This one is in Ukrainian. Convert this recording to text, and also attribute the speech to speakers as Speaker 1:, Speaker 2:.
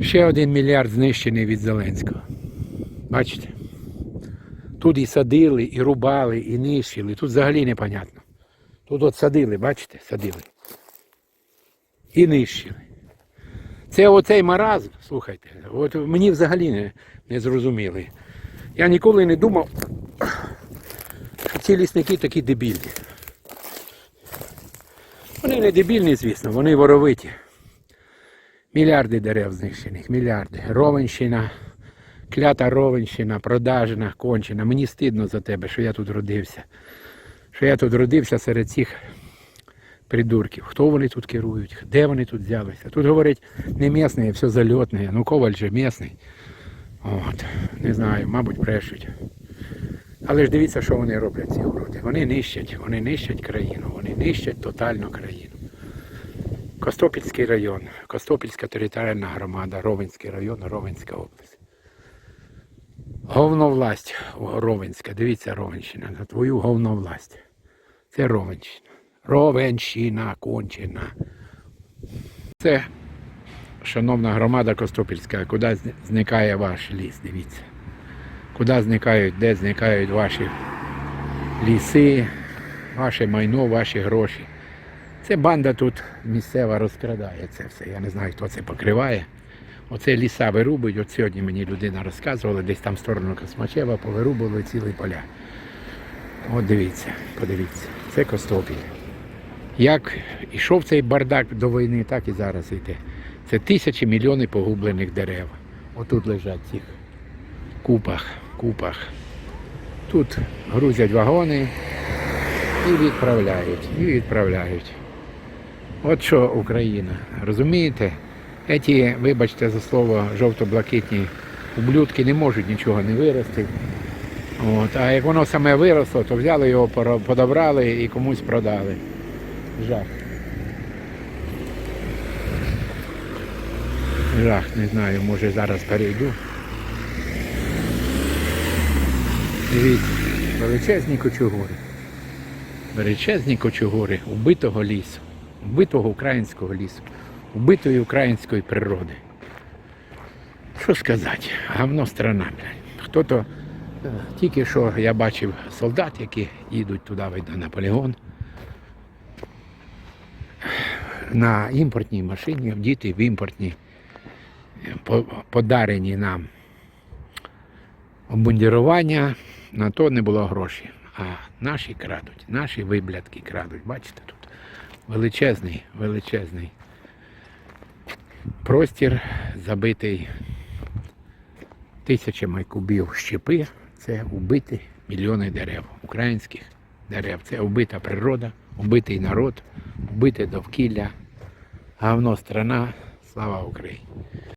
Speaker 1: Ще один мільярд знищений від Зеленського. Бачите? Тут і садили, і рубали, і нищили. Тут взагалі непонятно. Тут от садили, бачите, садили. І нищили. Це оцей маразм, слухайте, от мені взагалі не, не зрозуміли. Я ніколи не думав, що ці лісники такі дебільні. Вони не дебільні, звісно, вони воровиті. Мільярди дерев знищених, мільярди. Ровенщина, клята Ровенщина, продажна, кончена. Мені стидно за тебе, що я тут родився. Що я тут родився серед цих придурків. Хто вони тут керують, де вони тут взялися. Тут говорять, не місний, а все зальотне. Ну коваль же місний. От, не знаю, мабуть, брешуть. Але ж дивіться, що вони роблять, ці уроди. Вони нищать, вони нищать країну, вони нищать тотально країну. Костопільський район, Костопільська територіальна громада, Ровенський район, Ровенська область. Говновласть Ровенська, дивіться Ровенщина, на твою говновласть. Це Ровенщина. Ровенщина кончена. Це, шановна громада Костопільська, куди зникає ваш ліс, дивіться. Куди зникають, де зникають ваші ліси, ваше майно, ваші гроші. Це банда тут місцева розкрадає це все. Я не знаю, хто це покриває. Оце ліса вирубують. От сьогодні мені людина розказувала, десь там в сторону Космачева повирубували цілі поля. От дивіться, подивіться, це Костопіль. Як ішов цей бардак до війни, так і зараз йде. Це тисячі мільйони погублених дерев. Отут лежать цих купах, купах. Тут грузять вагони і відправляють, і відправляють. От що Україна, розумієте? Еті, вибачте за слово, жовто-блакитні ублюдки не можуть нічого не вирости. От, а як воно саме виросло, то взяли його, подобрали і комусь продали. Жах. Жах, не знаю, може зараз перейду. Дивіться, величезні кочугури. Величезні кочугури убитого лісу, убитого українського лісу, убитої української природи. Що сказати? Гавно страна. Хто-то е, тільки що я бачив солдат, які їдуть туди видно, на полігон. На імпортній машині, діти в імпортній, е, подарені нам обмундірування, на то не було грошей. А наші крадуть, наші виблядки крадуть. Бачите тут величезний, величезний простір, забитий тисячами кубів щепи. Це вбиті мільйони дерев, українських дерев. Це вбита природа, вбитий народ, вбите довкілля. Гавно страна. Слава Україні!